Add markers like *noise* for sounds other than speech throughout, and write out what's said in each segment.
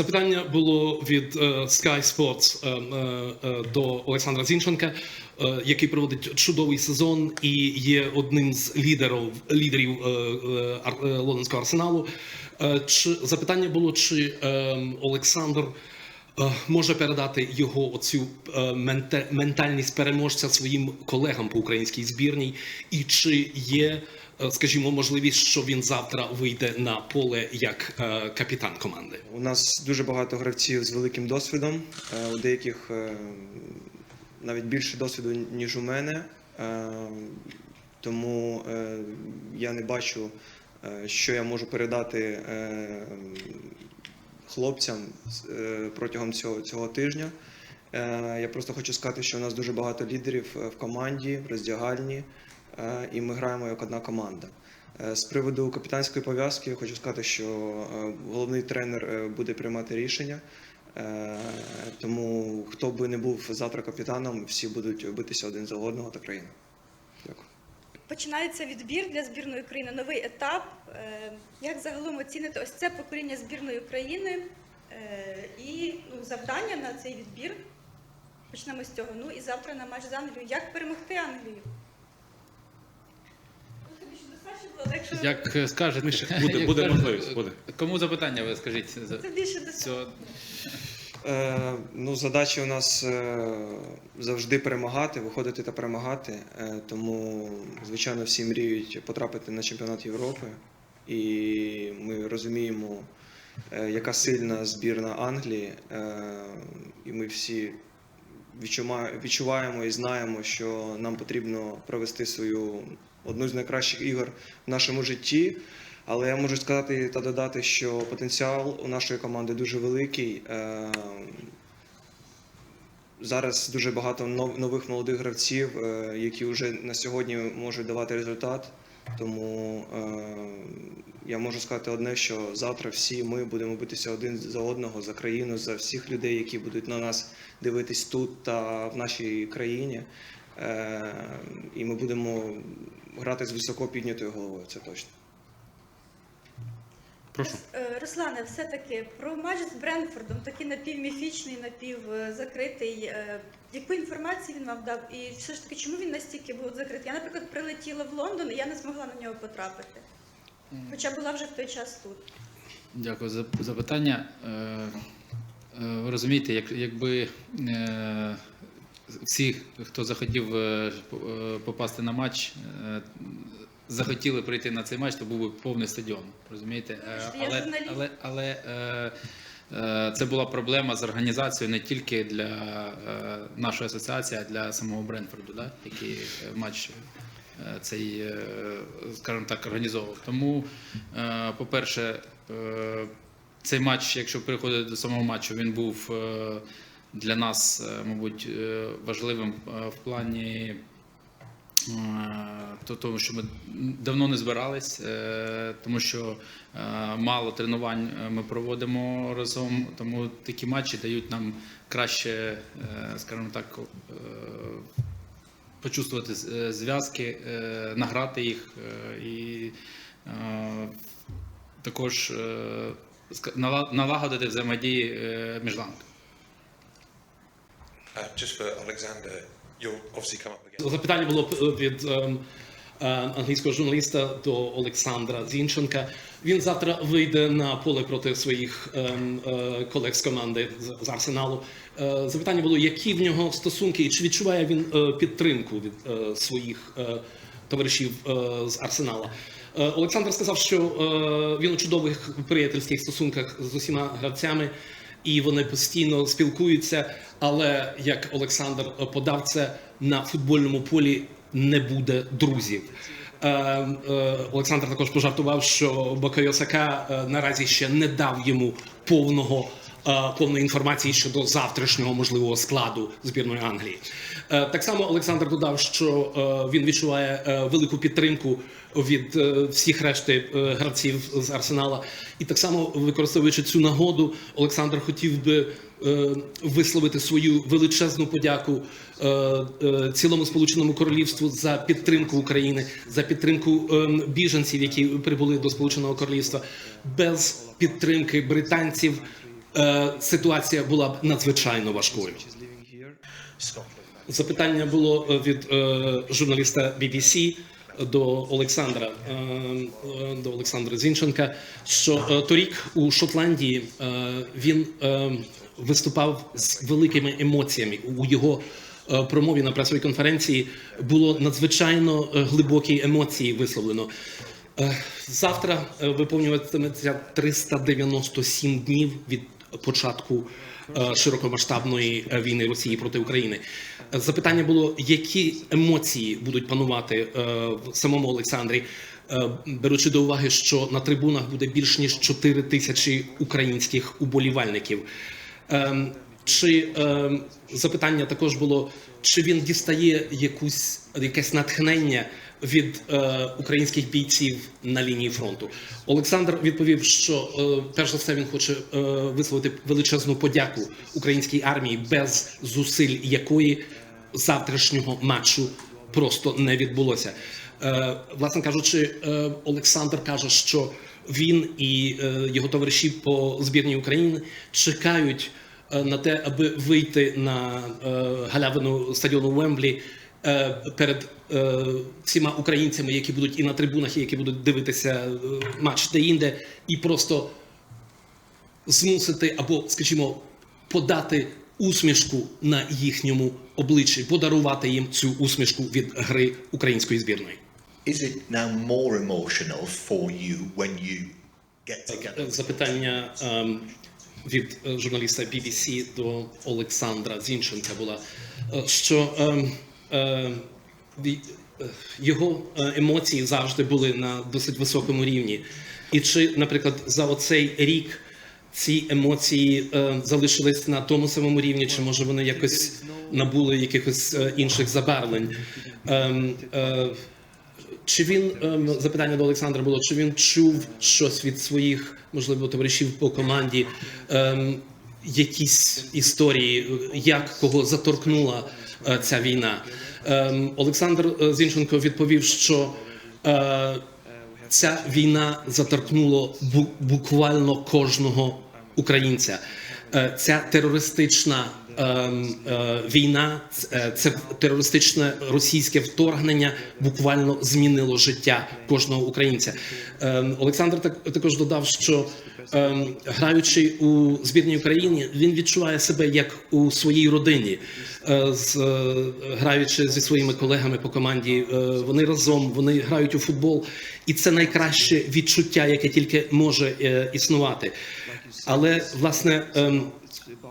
Запитання було від е, Sky Sports е, е, до Олександра Зінченка, який проводить чудовий сезон і є одним з лідерів, лідерів лондонського арсеналу. Чи запитання було, чи Олександр може передати його оцю ментальність переможця своїм колегам по українській збірній, і чи є, скажімо, можливість, що він завтра вийде на поле як е, капітан команди? У нас дуже багато гравців з великим досвідом. Е, У деяких е, навіть більше досвіду, ніж у мене. Е, Тому е, я не бачу, е, що я можу передати е, хлопцям е, протягом цього, цього тижня. Е, Я просто хочу сказати, що у нас дуже багато лідерів е, в команді, в роздягальні, е, і ми граємо як одна команда. Е, З приводу капітанської пов'язки хочу сказати, що е, головний тренер е, буде приймати рішення. Е, Тому хто би не був завтра капітаном, всі будуть битися один за одного та країну. Дякую. Починається відбір для збірної України, новий етап. Е, Як загалом оцінити ось це покоління збірної України Е, і ну, завдання на цей відбір? Почнемо з цього. Ну і завтра на матч з Англією. Як перемогти Англію? Ну, тобі ще достатньо було, так що Як е, скажете, Буде- як буде скажете. можливість, буде. Кому запитання ви скажіть? за це більше достатньо. цього? Е, ну, задача у нас е, завжди перемагати, виходити та перемагати. Е, тому, звичайно, всі мріють потрапити на чемпіонат Європи. І ми розуміємо, е, яка сильна збірна Англії. Е, і ми всі відчуваємо і знаємо, що нам потрібно провести свою одну з найкращих ігор в нашому житті. Але я можу сказати та додати, що потенціал у нашої команди дуже великий. Е, Зараз дуже багато нових молодих гравців, е, які вже на сьогодні можуть давати результат. Тому е, я можу сказати одне, що завтра всі ми будемо битися один за одного, за країну, за всіх людей, які будуть на нас дивитись тут та в нашій країні. Е, І ми будемо грати з високо піднятою головою, це точно. Прошу. Е, Руслане, все-таки про матч з Бренфордом, такий напівміфічний, напівзакритий. Е, Яку інформацію він вам дав? І все ж таки, чому він настільки був закритий? Я, наприклад, прилетіла в Лондон і я не змогла на нього потрапити. Хоча була вже в той час тут. Дякую за запитання. Ви розумієте, як, якби всі, хто захотів е, е, попасти на матч, е, захотіли прийти на цей матч, то був би повний стадіон. Розумієте? Але, але, але це була проблема з організацією не тільки для нашої асоціації, а для самого Бренфорду, да? який матч цей, скажімо так, організовував. Тому, по-перше, цей матч, якщо переходити до самого матчу, він був для нас, е, мабуть, е, важливим е, в плані. то- Тому що ми давно не збирались, тому що мало тренувань ми проводимо разом, тому такі матчі дають нам краще, скажімо так, почувствувати зв'язки, награти їх і також налагодити взаємодії між ланками. Запитання було е, від ем, е, англійського журналіста до Олександра Зінченка. Він завтра вийде на поле проти своїх ем, е, колег з команди з, Арсеналу. Запитання було, які в нього стосунки, і чи відчуває він підтримку від своїх товаришів з Арсенала. Олександр сказав, що він у чудових приятельських стосунках з усіма гравцями і вони постійно спілкуються. Але як Олександр подав це на футбольному полі не буде друзів. Е, е, Олександр також пожартував, що Бакайосака е, наразі ще не дав йому повного. Е, Повної інформації щодо завтрашнього можливого складу збірної Англії. Е, Так само Олександр додав, що е, він відчуває велику підтримку від всіх решти гравців з Арсенала. І так само, використовуючи цю нагоду, Олександр хотів би висловити свою величезну подяку цілому Сполученому Королівству за підтримку України, за підтримку біженців, які прибули до Сполученого Королівства. Без підтримки британців ситуація була б надзвичайно важкою. Запитання було е, від е, журналіста BBC до Олександра е, е, до Олександра Зінченка, що е, торік у Шотландії е, він е, виступав з великими емоціями у його. е, Промові на пресовій конференції було надзвичайно е, глибокі емоції висловлено. Е, Завтра е, виповнюватиметься 397 днів від початку е, широкомасштабної е, війни Росії проти України. Е, Запитання було, які емоції будуть панувати е, в самому Олександрі, е, беручи до уваги, що на трибунах буде більш ніж 4 тисячі українських уболівальників. Чи ем, запитання також було, чи він дістає якусь якесь натхнення від е, українських бійців на лінії фронту? Олександр відповів, що е, перш за все він хоче е, висловити величезну подяку українській армії, без зусиль якої завтрашнього матчу просто не відбулося. Е, власне кажучи, е, Олександр каже, що він і е, його товариші по збірній України чекають е, на те, аби вийти на е, галявину стадіону Вемблі перед е, всіма українцями, які будуть і на трибунах, і які будуть дивитися е, матч де-інде, і просто змусити або, скажімо, подати усмішку на їхньому обличчі, подарувати їм цю усмішку від гри української збірної. Is it now more emotional for you when you get together? Запитання ем, від е, журналіста BBC до Олександра Зінченка була, е, що ем, е, е, його е, емоції завжди були на досить високому рівні. І чи, наприклад, за оцей рік ці емоції е, залишились на тому самому рівні, чи може вони якось набули якихось е, інших забарвлень? Ем, е, чи він ем, запитання до Олександра було, чи він чув щось від своїх, можливо, товаришів по команді, ем, якісь історії, як кого заторкнула е, ця війна? Ем, Олександр е, Зінченко відповів, що е, ця війна заторкнула буквально кожного українця. Ця терористична війна, е, це терористичне російське вторгнення буквально змінило життя кожного українця. Ем, Олександр так, також додав, що ем, граючи у збірній Україні, він відчуває себе як у своїй родині, Е, з, е, граючи зі своїми колегами по команді. е, Вони разом вони грають у футбол, і це найкраще відчуття, яке тільки може е, існувати. Але власне.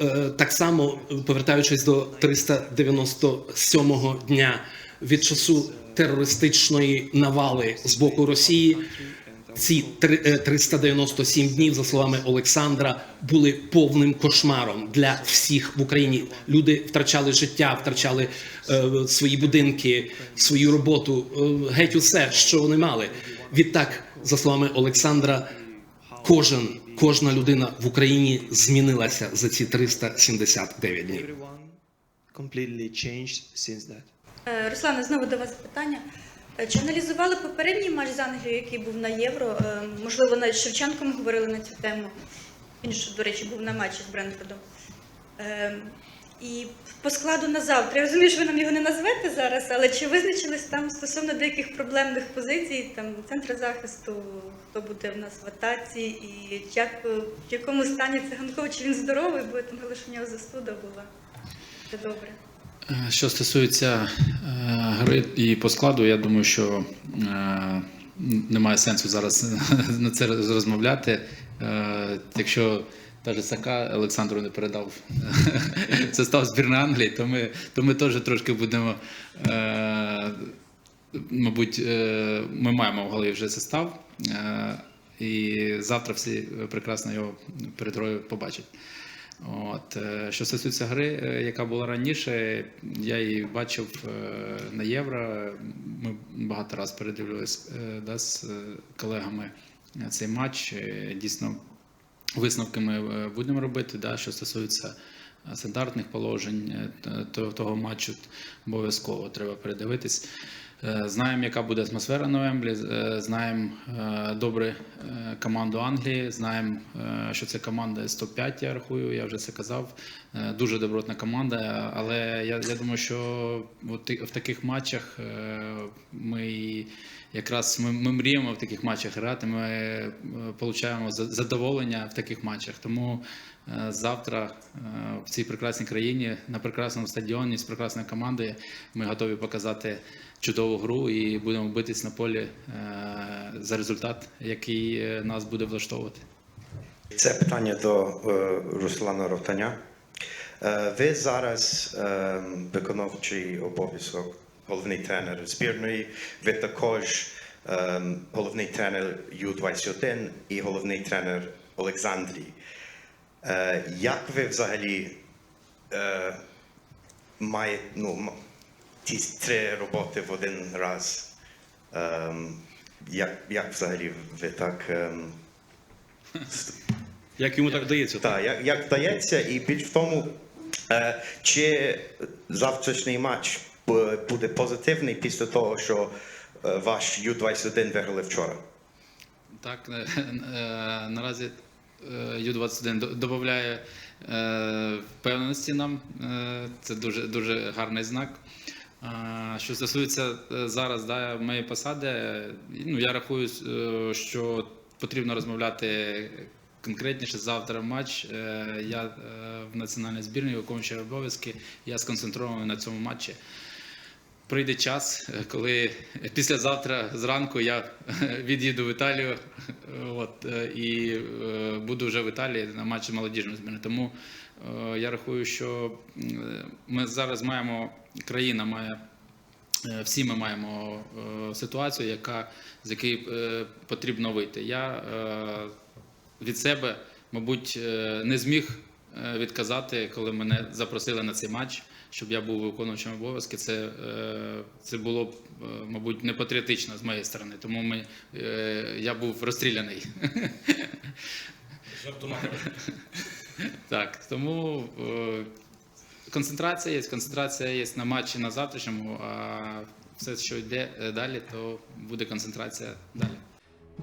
Е, Так само повертаючись до 397-го дня від часу терористичної навали з боку Росії, ці три- е, 397 днів, за словами Олександра, були повним кошмаром для всіх в Україні. Люди втрачали життя, втрачали е, свої будинки, свою роботу, е, геть усе, що вони мали. Відтак, за словами Олександра, кожен, кожна людина в Україні змінилася за ці 379 днів. Everyone completely changed since that. Е, Руслане, знову до вас запитання. Е, Чи аналізували попередній матч з Англією, який був на євро? Е, Можливо, навіть з Шевченком говорили на цю тему. Він ж, до речі, був на матчі з Брентфордом. І по складу на завтра. Я розумію, що ви нам його не назвете зараз, але чи визначились там стосовно деяких проблемних позицій, там центра захисту, хто буде в нас в атаці, і як в якому стані циганков, чи він здоровий, бо там лише у нього застуда була. Це добре. Е, Що стосується е, гри і по складу, я думаю, що е, немає сенсу зараз *laughs* на це розмовляти. Якщо навіть Сака Олександру не передав состав збірної Англії, то ми, то ми теж трошки будемо. Е, мабуть, е, ми маємо в голові вже состав, е, і завтра всі прекрасно його перед грою побачать. От, е, що стосується гри, е, яка була раніше, я її бачив е, на євро. Ми багато разів передивлювалися да, з колегами цей матч. Дійсно, висновки ми е, будемо робити. Да, що стосується е, стандартних положень е, то- того матчу, обов'язково треба передивитись. Е, Знаємо, яка буде атмосфера на е, знаємо е, добре команду Англії, знаємо, що це команда з топ-5, я рахую, я вже це казав. Дуже добротна команда, але я, я думаю, що в таких матчах ми якраз ми, ми мріємо в таких матчах грати, ми получаємо задоволення в таких матчах. Тому завтра е, в цій прекрасній країні, на прекрасному стадіоні з прекрасною командою ми готові показати чудову гру і будемо битись на полі е, за результат, який е, нас буде влаштовувати. Це питання до е, Руслана Ротаня. Е, ви зараз е, виконавчий обов'язок, головний тренер збірної. Ви також е, головний тренер Ю-21 і головний тренер Олександрії. Е, як ви взагалі е, маєте ну, ті три роботи в один раз? Е, як, як взагалі ви так? Е, Як йому так вдається? так, як, як вдається, і більш в тому, е, чи завтрашній матч буде позитивний після того, що ваш Ю-21 виграли вчора. Так, наразі Ю-21 додає е, впевненості нам. Е, Це дуже, дуже гарний знак. Що стосується е, зараз да, моєї посади, е, ну, я рахую, е, що потрібно розмовляти конкретніше завтра матч. Е, Я е, в національній збірні виконуючий обов'язки, я сконцентрований на цьому матчі. Прийде час, коли післязавтра зранку я від'їду в Італію от, і е, буду вже в Італії на матчі молодіжної збірної. Тому е, я рахую, що ми зараз маємо, країна має, е, всі ми маємо ситуацію, яка, з якої потрібно вийти. Я від себе, мабуть, не зміг відказати, коли мене запросили на цей матч, щоб я був виконуючим обов'язки. Це, е, це було б, е, мабуть, не патріотично з моєї сторони, тому ми, е, я був розстріляний. Так, тому концентрація є, концентрація є на матчі на завтрашньому, а все, що йде далі, то буде концентрація далі.